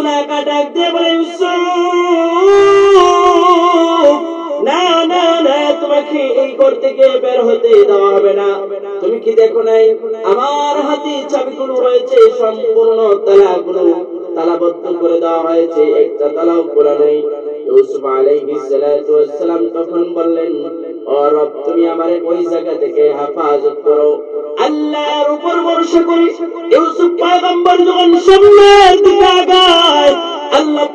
জুলাইখা ডাক দিয়ে বলে না না না, তোমাকে এই ঘর থেকে বের হতে দেওয়া হবে না। তুমি কি দেখো নাই? আমার হাতে চাবিগুলো রয়েছে, সম্পূর্ণ তালাগুলো তালাবদ্ধ করে দেওয়া হয়েছে, একটা তালাও খোলা নেই। ইউসুফ আলাইহিস সালাতু তখন বললেন, ও রব, তুমি আমারে ওই জায়গা থেকে হেফাজত করো। আল্লাহর উপর ভরসা করি ইউসুফ পয়গম্বর যখন আগায়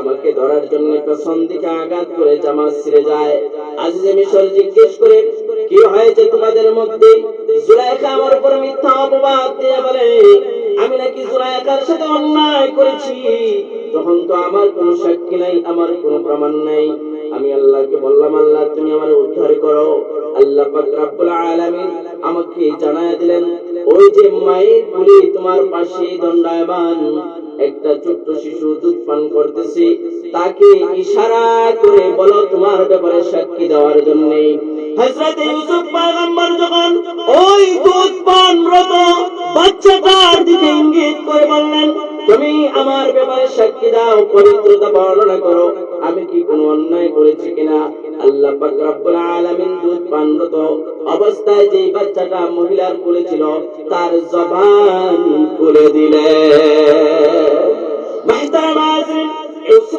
আমাকে ধরার জন্য আঘাত করে যায়। আজিজে মিশর জিজ্ঞেস করে, কি হয়েছে তোমাদের মধ্যে? আমার উপর মিথ্যা অপবাদ দিয়ে বলে, আমি নাকি সাথে অন্যায় করেছি। তখন তো আমার কোনো সাক্ষী নাই, আমার কোনো প্রমাণ নাই। আমি আল্লাহকে বললাম, আল্লাহ, তুমি আমার উদ্ধার করো। আল্লাহ পাক আলামিন আমাকে জানায় দিলেন, ওই যে মায়ের গুলি তোমার পাশে দণ্ডায়মান একটা ছোট্ট শিশু দুধ পান করতেছে, তাকে ইশারা করে বলো তোমার ব্যাপারে সাক্ষী দেওয়ার জন্য করে করো। অবস্থায় যেই বাচ্চাটা মহিলার কোলে ছিল, তার জবান খুলে দিলেন।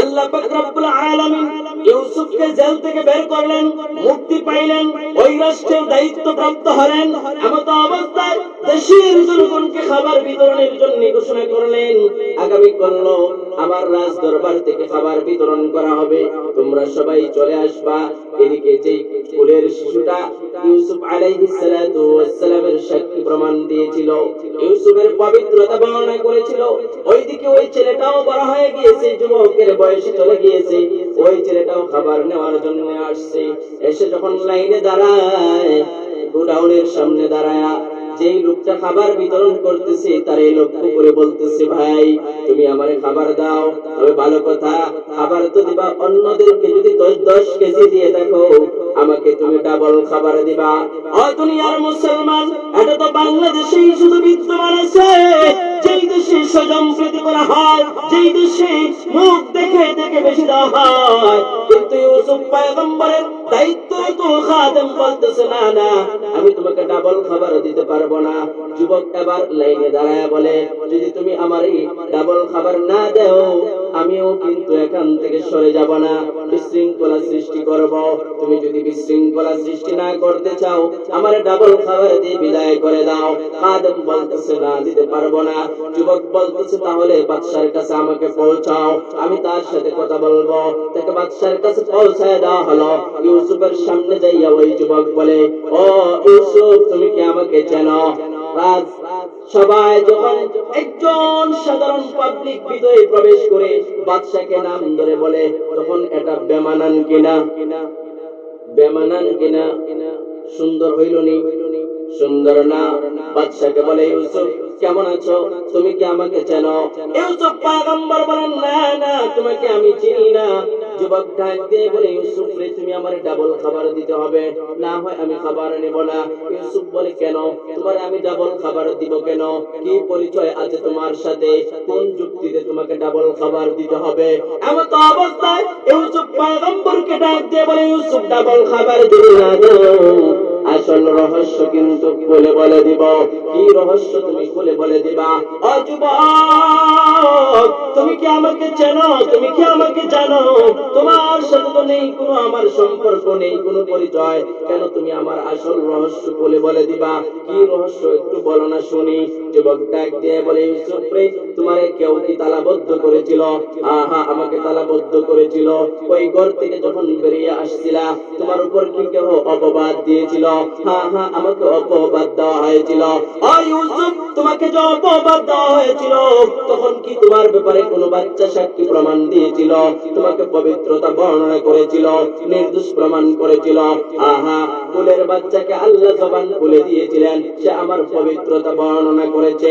আল্লাহ রব্বুল আলামিন ইউসুফকে জেল থেকে বের করলেন, মুক্তি পাইলেন, ওই রাষ্ট্রের দায়িত্ব প্রাপ্ত হলেন। এমত অবস্থায় দেশের জনগণকে খাবার বিতরণের জন্য ঘোষণা করলেন। আগামী করল আমার রাজ দরবার থেকে খাবার বিতরণ করা হবে। তোমরা সবাই চলে আসবা। এদিকে যেই কুলের শিশুটা ইউসুফ আলাইহিস সালাতু ওয়াসসালামের সাক্ষী প্রমাণ দিয়েছিল, ইউসুফের পবিত্রতা বর্ণনা করেছিল। ওইদিকে ওই ছেলেটাও বড় হয়ে গিয়েছে, যুবকের বয়সে চলে গিয়েছে। ওই ছেলেটাও খাবার নেওয়ার জন্য আসছে। এসে যখন লাইনে দাঁড়ায়, গোডাউনের সামনে দাঁড়ায় যেই লোকটা খাবার বিতরণ করতেছে, তার এই লক্ষ্য করে বলতেছে, ভাই, তুমি আমারে খাবার দাও। তবে ভালো কথা, খাবার তো দিবা অন্যদেরকে। যদি দশ দশ কেজি দিয়ে দেখো, আমাকে তুমি ডাবল খাবার দিবা। দুনিয়ার মুসলমান, এটা তো বাংলাদেশেই শুধু বিদ্যমান আছে। যেই দেশে সজম প্রীতি করা হয়, যেই দেশে মুখ দেখে বেশি কিন্তু ইউসুফ পয়গম্বরের দায়িত্ব তো খাদেম বলতেছে, না না, আমি তোমাকে ডাবল খাবার দিতে পারব না। যুবক এবার লাইনে দাঁড়ায় বলে, যদি তুমি আমার ডাবল খাবার না দেও আমিও কিন্তু এখান থেকে সরে যাব না। বিশৃঙ্খলা সৃষ্টি করব। তুমি যদি বিশৃঙ্খলা সৃষ্টি না করতে চাও, আমার ডাবল খাবার দিয়ে বিদায় করে দাও। খাদেম বলতেছে, না, দিতে পারব না। যুবক বলতেছে, তাহলে বাদশার কাছে আমাকে পৌঁছাও। আমি তার সাথে কথা বলব। তাকে বাদশার কাছে পৌঁছায় দেওয়া হলো। ইউসুফের সামনে যাইয়া ওই যুবক বলে, ও ইউসুফ, তুমি কি আমাকে চেনো? রাজ সবাই যখন একজন সাধারণ পাবলিক প্রবেশ করে, বাদশাকে নাম ধরে বলে, তখন এটা বেমানান কিনা? বেমানান কিনা? সুন্দর হইল নি। সুন্দর না। বাদশাকে বলে, ইউসুফ, কেমন আছো? তুমি কি আমাকে চেনো? ইউসুফ পয়গম্বর বলেন, না না, তোমাকে আমি চিনি না। যুবক বলে, ইউসুফ রে, তুমি আমার ডাবল খাবার দিতে হবে। না হয় আমি খাবার নেব না। ইউসুফ বলে, কেন? তোমার আমি ডাবল খাবার দিব কেন? কি পরিচয় আছে তোমার সাথে? কোন যুক্তিতে তোমাকে ডাবল খাবার দিতে হবে? এমন তো অবস্থায় ইউসুফ পয়গম্বরকে বলে, ইউসুফ ডাবল খাবার না আসল রহস্য কিন্তু বলে বলে দিব। কি রহস্য তুমি বলে বলে দিবা? তুমি কি আমাকে চেনো? তুমি কি আমাকে জানো? তোমার সাথে তো নেই, কোনো আমার সম্পর্ক নেই, কোনো পরিচয়। কেন তুমি আমার আসল রহস্য বলে বলে দিবা? কি রহস্য একটু বলো না শুনি। যুবক ডাক দিয়ে বলে ইউসুফ রে তোমারে কেউ কি তালাবদ্ধ করেছিল? হ্যাঁ আমাকে তালাবদ্ধ করেছিল। ওই ঘর থেকে যখন বেরিয়ে আসছিলা, তোমার উপর কি কেউ অপবাদ দিয়েছিল? হ্যাঁ হ্যাঁ আমাকে অপবাদ দেওয়া হয়েছিল। ও ইউসুফ, তোমাকে যে অপবাদ দেওয়া হয়েছিল, তখন কি তোমার ব্যাপারে কোনো বাচ্চা সাক্ষী প্রমাণ দিয়েছিল? তোমাকে পবিত্রতা বর্ণনা করেছিল, নির্দোষ প্রমাণ করেছিল। আহা, কুলের বাচ্চাকে আল্লাহ জবান খুলে দিয়েছিলেন, সে আমার পবিত্রতা বর্ণনা করেছে।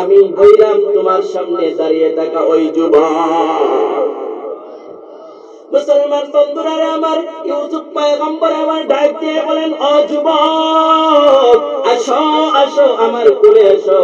আমি হইলাম তোমার সামনে দাঁড়িয়ে থাকা ওই যুবক। মুসলমান বন্ধুরা আমার ইউসুফ পয়গম্বর আমার ডাক দিয়ে বলেন, ও যুবক, আসো আসো, আমার কোলে আসো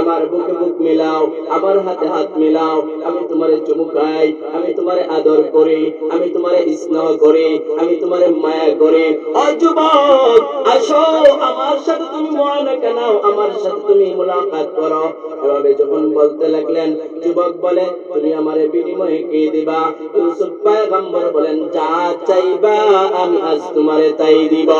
আমার বুকে বুক মিলাও, আমার হাতে হাত মিলাও, আমি তোমারে চুমুকাই, আমি তোমারে আদর করি, আমি তোমারে স্নেহ করি, আমি তোমারে মায়া করি। ও যুবক, আসো, আমার সাথে তুমি মহানাকা নাও, আমার সাথে তুমি মুলাকাত করো। এভাবে যখন বলতে লাগলেন, যুবক বলে, তুমি আমারে বিনিময়ে কি দিবা? ইউসুফ পয়গম্বর বলেন, যা চাইবা, আমি আজ তোমারে তাই দিব।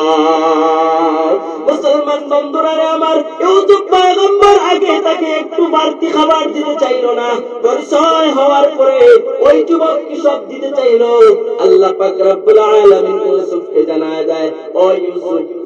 মুসলমান বন্ধুরা আমার, ইউসুফ পয়গম্বর আগে তাকে একটু বাড়তি খাবার দিতে চাইল না। পরিচয় হওয়ার পরে ওই যুবক কি সব দিতে চাইল? আল্লাহ পাক রব্বুল আলামিন ইউসুফকে জানায় দেয়, ও ইউসুফ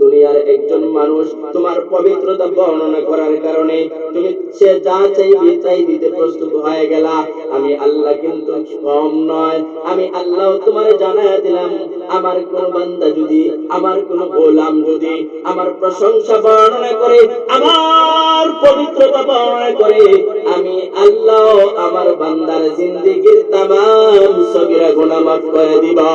দুনিয়ার একজন মানুষ তোমার পবিত্রতা বর্ণনা করার কারণে তুমি সে যা চাইবে তাই দিতে প্রস্তুত হয়ে গেলা। আমি আল্লাহ কিন্তু কম নয়। আমি আল্লাহ তোমার জানায় দিলাম, আমার কোন বান্দা যদি, আমার কোন গোলাম যদি আমার প্রশংসা বর্ণনা করে, আমার পবিত্রতা বর্ণনা করে, আমি আল্লাহ আমার বান্দার জিন্দিগির তাম গুনাহ মাফ করে দিবা।